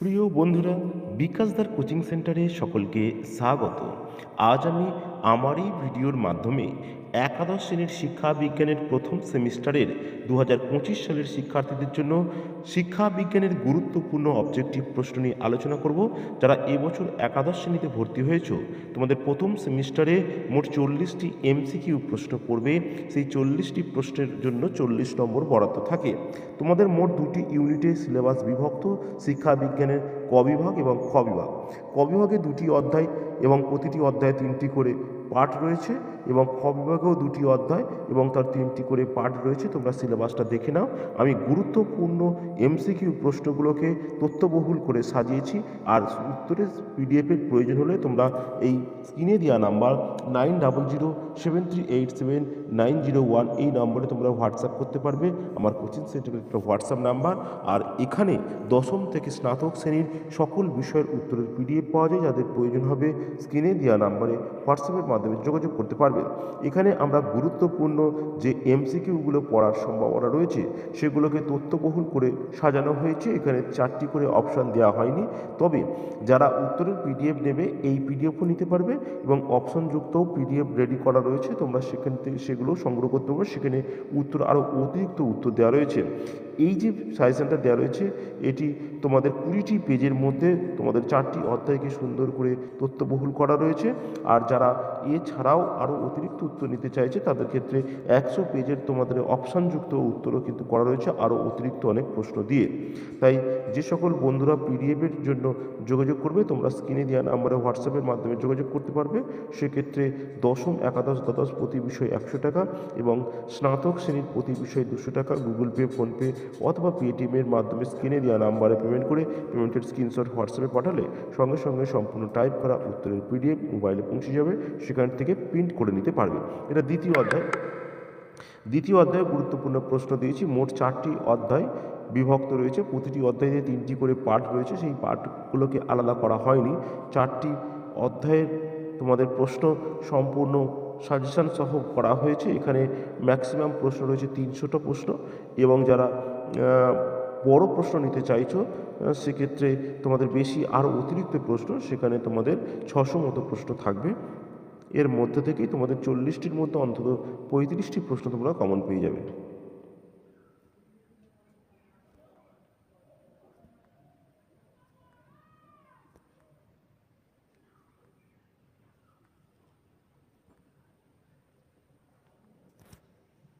প্রিয় বন্ধুরা বিকাশদার কোচিং সেন্টারে সকলকে স্বাগত। আজ আমি আমার এই ভিডিওর মাধ্যমে একাদশ শ্রেণির শিক্ষা বিজ্ঞানের প্রথম সেমিস্টারের দু হাজার পঁচিশ সালের শিক্ষার্থীদের জন্য শিক্ষা বিজ্ঞানের গুরুত্বপূর্ণ অবজেক্টিভ প্রশ্ন নিয়ে আলোচনা করব, যারা এবছর একাদশ শ্রেণীতে ভর্তি হয়েছ। তোমাদের প্রথম সেমিস্টারে মোট চল্লিশটি এমসিকিউ প্রশ্ন পড়বে। সেই চল্লিশটি প্রশ্নের জন্য চল্লিশ নম্বর বরাদ্দ থাকে। তোমাদের মোট দুটি ইউনিটে সিলেবাস বিভক্ত, শিক্ষা বিজ্ঞানের ক বিভাগ এবং খ বিভাগ। ক বিভাগে দুটি অধ্যায় এবং প্রতিটি অধ্যায়ে তিনটি করে পাঠ রয়েছে এবং খ বিভাগেও দুটি অধ্যায় এবং তার তিনটি করে পাঠ রয়েছে। তোমরা সিলেবাসটা দেখে নাও। আমি গুরুত্বপূর্ণ এমসিকিউ প্রশ্নগুলোকে তথ্যবহুল করে সাজিয়েছি। আর উত্তরের পিডিএফের প্রয়োজন হলে তোমরা এই স্ক্রিনে দেওয়া number nine double zero seven three eight seven nine zero one এই নম্বরে তোমরা হোয়াটসঅ্যাপ করতে পারবে। আমার কোচিং সেন্টারের একটা হোয়াটসঅ্যাপ নাম্বার আর এখানে দশম থেকে স্নাতক শ্রেণির সকল বিষয়ের উত্তরের পিডিএফ পাওয়া যায়, যাদের প্রয়োজন হবে স্ক্রিনে দেওয়া নাম্বারে হোয়াটসঅ্যাপের মাধ্যমে যোগাযোগ করতে পারবে। এখানে আমরা গুরুত্বপূর্ণ যে এমসিকিউগুলো পড়ার সম্ভাবনা রয়েছে, সেগুলোকে তথ্যবহুল করে সাজানো হয়েছে। এখানে চারটি করে অপশান দেওয়া হয়নি। তবে যারা উত্তরের পিডিএফ নেবে, এই পিডিএফও নিতে পারবে এবং অপশনযুক্ত পিডিএফ রেডি করা রয়েছে, তোমরা সেখান থেকে সেগুলো সংগ্রহ করতে পারবে সেখানে উত্তর আরও অতিরিক্ত উত্তর দেওয়া রয়েছে। এই যে সাজেশনটা দেওয়া রয়েছে, এটি তোমাদের কুড়িটি পেজের মধ্যে তোমাদের চারটি অধ্যায়কে সুন্দর করে তথ্যবহুল করা রয়েছে। আর যারা এছাড়াও আরও অতিরিক্ত উত্তর নিতে চাইছে, তাদের ক্ষেত্রে একশো পেজের তোমাদের অপশানযুক্ত উত্তরও কিন্তু করা রয়েছে আরও অতিরিক্ত অনেক প্রশ্ন দিয়ে। তাই যে সকল বন্ধুরা পিডিএফের জন্য যোগাযোগ করবে, তোমরা স্ক্রিনে দেওয়া নাম্বারে হোয়াটসঅ্যাপের মাধ্যমে যোগাযোগ করতে পারবে। সেক্ষেত্রে দশম, একাদশ দ্বাদশ প্রতি বিষয় একশো টাকা এবং স্নাতক শ্রেণির প্রতি বিষয় দুশো টাকা গুগল পে ফোনপে অথবা পেটিএমের মাধ্যমে স্ক্রিনে দেওয়া নাম্বারে পেমেন্ট করে পেমেন্টের স্ক্রিনশট হোয়াটসঅ্যাপে পাঠালে সঙ্গে সঙ্গে সম্পূর্ণ টাইপ করা উত্তরের পিডিএফ মোবাইলে পৌঁছে যাবে, সেখান থেকে প্রিন্ট করে নিতে পারবে। এটা দ্বিতীয় অধ্যায়। দ্বিতীয় অধ্যায়ে গুরুত্বপূর্ণ প্রশ্ন দিয়েছি। মোট চারটি অধ্যায় বিভক্ত রয়েছে। প্রতিটি অধ্যায়ে তিনটি করে পাঠ রয়েছে। সেই পাঠগুলোকে আলাদা করা হয়নি। চারটি অধ্যায়ের তোমাদের প্রশ্ন সম্পূর্ণ সাজেশান সহ করা হয়েছে। এখানে ম্যাক্সিমাম প্রশ্ন রয়েছে তিনশোটা প্রশ্ন এবং যারা বড় প্রশ্ন নিতে চাইছো সেক্ষেত্রে তোমাদের বেশি আরও অতিরিক্ত প্রশ্ন, সেখানে তোমাদের ছশো মতো প্রশ্ন থাকবে। এর মধ্যে থেকেই তোমাদের চল্লিশটির মধ্যে অন্তত পঁয়ত্রিশটি প্রশ্ন তোমরা কমন পেয়ে যাবে।